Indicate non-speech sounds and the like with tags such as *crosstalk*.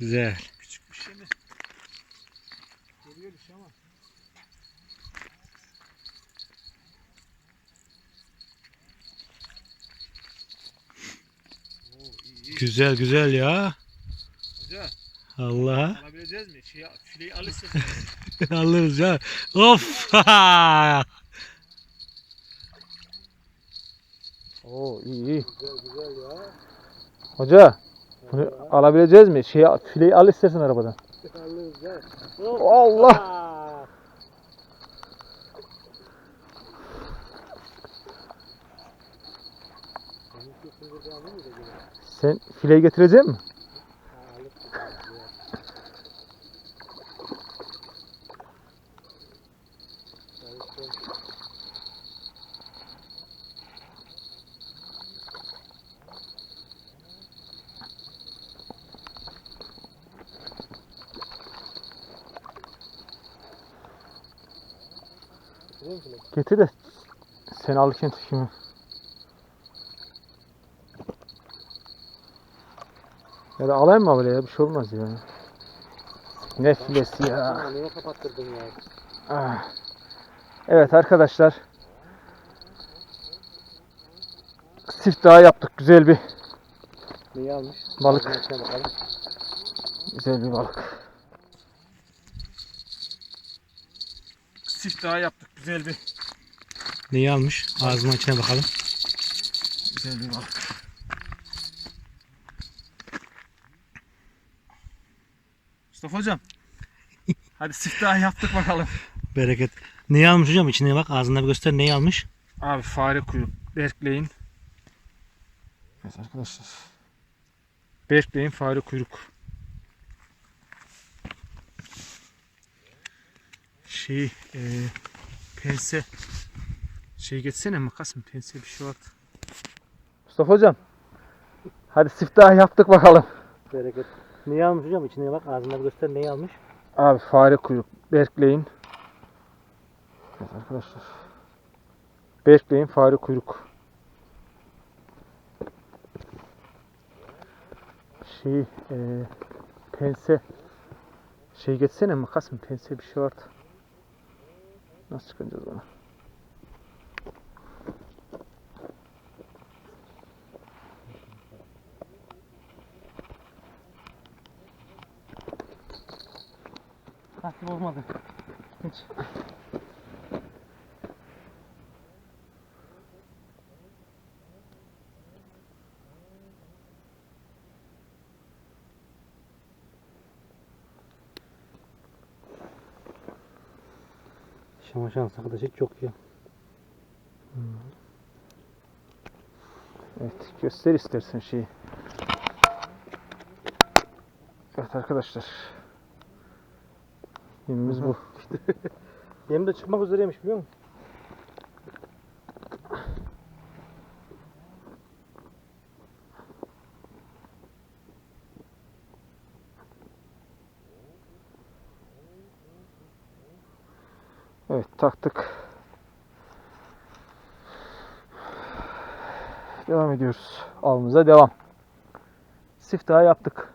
Güzel. Küçük bir şey mi? Geliyor iş ama. Oo, iyi, iyi. Güzel güzel ya. Hoca Allah. alabileceğiz mi? Şey, fileyi al istersen. *laughs* Alırız ya. Of. *laughs* Oo iyi iyi. Güzel güzel ya. Hoca bunu alabileceğiz mi? Şey, fileyi al istersen arabadan. Allah! Sen fileyi getirecek misin? Getireyim mi? Getir de sen alırken tutayım. Ya da alayım mı böyle ya? Bir şey olmaz ya. Ne filesi ya. Niye kapattırdın ya? Ah. Evet arkadaşlar. Sift daha yaptık. Güzel bir Neyi almış? Balık. Güzel bir balık. Sift daha yaptık. Güzel bir Neyi almış? Ağzıma içine bakalım. güzel bir balık. Mustafa hocam. *laughs* Hadi sift daha yaptık bakalım. Bereket. Neyi almış hocam? İçine bak. Ağzına bir göster. Neyi almış? Abi fare kuyruk. Berkley'in. Evet arkadaşlar. Berkley'in fare kuyruk. Şey, e, pense. Şey geçsene makas mı? Pense bir şey var. Mustafa hocam. Hadi siftah yaptık bakalım. Bereket. Neyi almış hocam? İçine bak. Ağzına bir göster. Neyi almış? Abi fare kuyruk. Berkley'in. Evet arkadaşlar. Berkley'in fare kuyruk. Şey, e, pense. Şey geçsene makas mı? Pense bir şey vardı. Nasıl çıkacağız ona? Nasip olmadı. Hiç. Şama şans arkadaş hiç yok ya. Evet, göster istersen şeyi. Evet arkadaşlar. Yemimiz bu. *laughs* Yem de çıkmak üzereymiş biliyor musun? Evet, taktık. Devam ediyoruz. Avımıza devam. Siftahı yaptık.